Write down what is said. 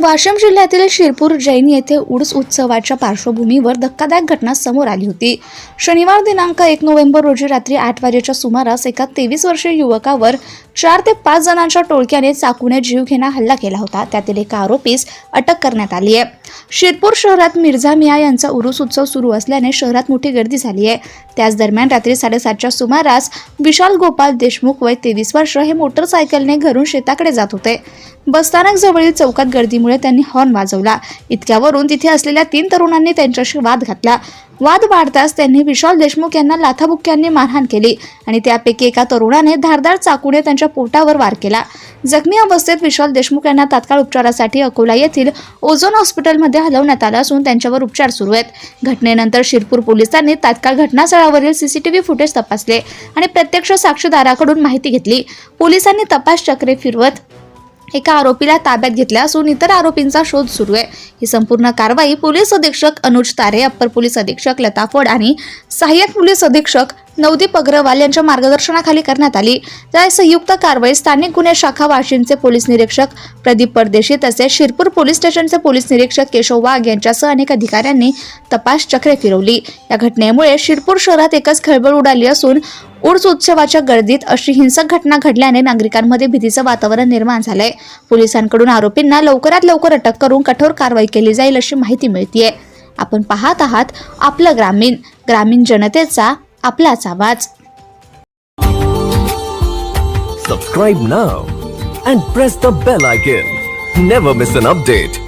वाशिम जिल्ह्यातील शिरपूर जैन येथे उडस उत्सवाच्या पार्श्वभूमीवर धक्कादायक घटना समोर आली होती. शनिवार दिनांक एक नोव्हेंबर रोजी रात्री आठ वाजेच्या सुमारास एका तेवीस वर्षीय युवकावर चार ते पाच जणांच्या टोळक्याने चाकूने जीवघेणा हल्ला केला होता. त्यातील एका आरोपीस अटक करण्यात आली आहे. शिरपूर शहरात मिर्झा मिया यांचा उरुस उत्सव सुरू असल्याने शहरात मोठी गर्दी झाली आहे. त्याच दरम्यान रात्री साडेसातच्या सुमारास विशाल गोपाल देशमुख वय तेवीस वर्ष हे मोटरसायकलने घरून शेताकडे जात होते. बसस्थानक जवळील चौकात गर्दीमुळे त्यांनी हॉर्न वाजवला. इतक्यावरून तिथे असलेल्या तीन तरुणांनी त्यांच्याशी वाद घातला. वाद वाढताच त्यांनी विशाल देशमुख यांना लाथाबुक्क्यांनी मारहाण केली आणि त्यापैकी एका तरुणाने धारदार चाकूने त्यांच्या पोटावर वार केला. जखमी अवस्थेत विशाल देशमुख यांना तात्काळ उपचारासाठी अकोला येथील ओझोन हॉस्पिटलमध्ये हलवण्यात आलं असून त्यांच्यावर उपचार सुरू आहेत. घटनेनंतर शिरपूर पोलिसांनी तात्काळ घटनास्थळावरील सीसीटीव्ही फुटेज तपासले आणि प्रत्यक्ष साक्षीदाराकडून माहिती घेतली. पोलिसांनी तपास चक्रे फिरवत एका आरोपीला ताब्यात घेतला असून इतर आरोपींचा शोध सुरू आहे. ही संपूर्ण कारवाई पोलीस अधीक्षक अनुज तारे अप्पर पोलीस अधीक्षक लता फड आणि सहाय्यक पोलीस अधीक्षक नवदीप अग्रवाल यांच्या मार्गदर्शनाखाली करण्यात आली. त्या संयुक्त कारवाई स्थानिक गुन्हे शाखा वाशिमचे पोलीस निरीक्षक प्रदीप परदेशी तसेच शिरपूर पोलीस स्टेशनचे पोलीस निरीक्षक केशव वाघ यांच्यासह अनेक अधिकाऱ्यांनी तपास चक्रे फिरवली. या घटनेमुळे शिरपूर शहरात एकच खळबळ उडाली असून उर्स उत्सवाच्या गर्दीत अशी हिंसक घटना घडल्याने नागरिकांमध्ये भीतीचं वातावरण निर्माण झालंय. पोलिसांकडून आरोपींना लवकरात लवकर अटक करून कठोर कारवाई केली जाईल अशी माहिती मिळतीये. आपण पाहत आहात आपलं ग्रामीण ग्रामीण जनतेचा आपलाच आवाज. Subscribe now and press the bell icon never miss an update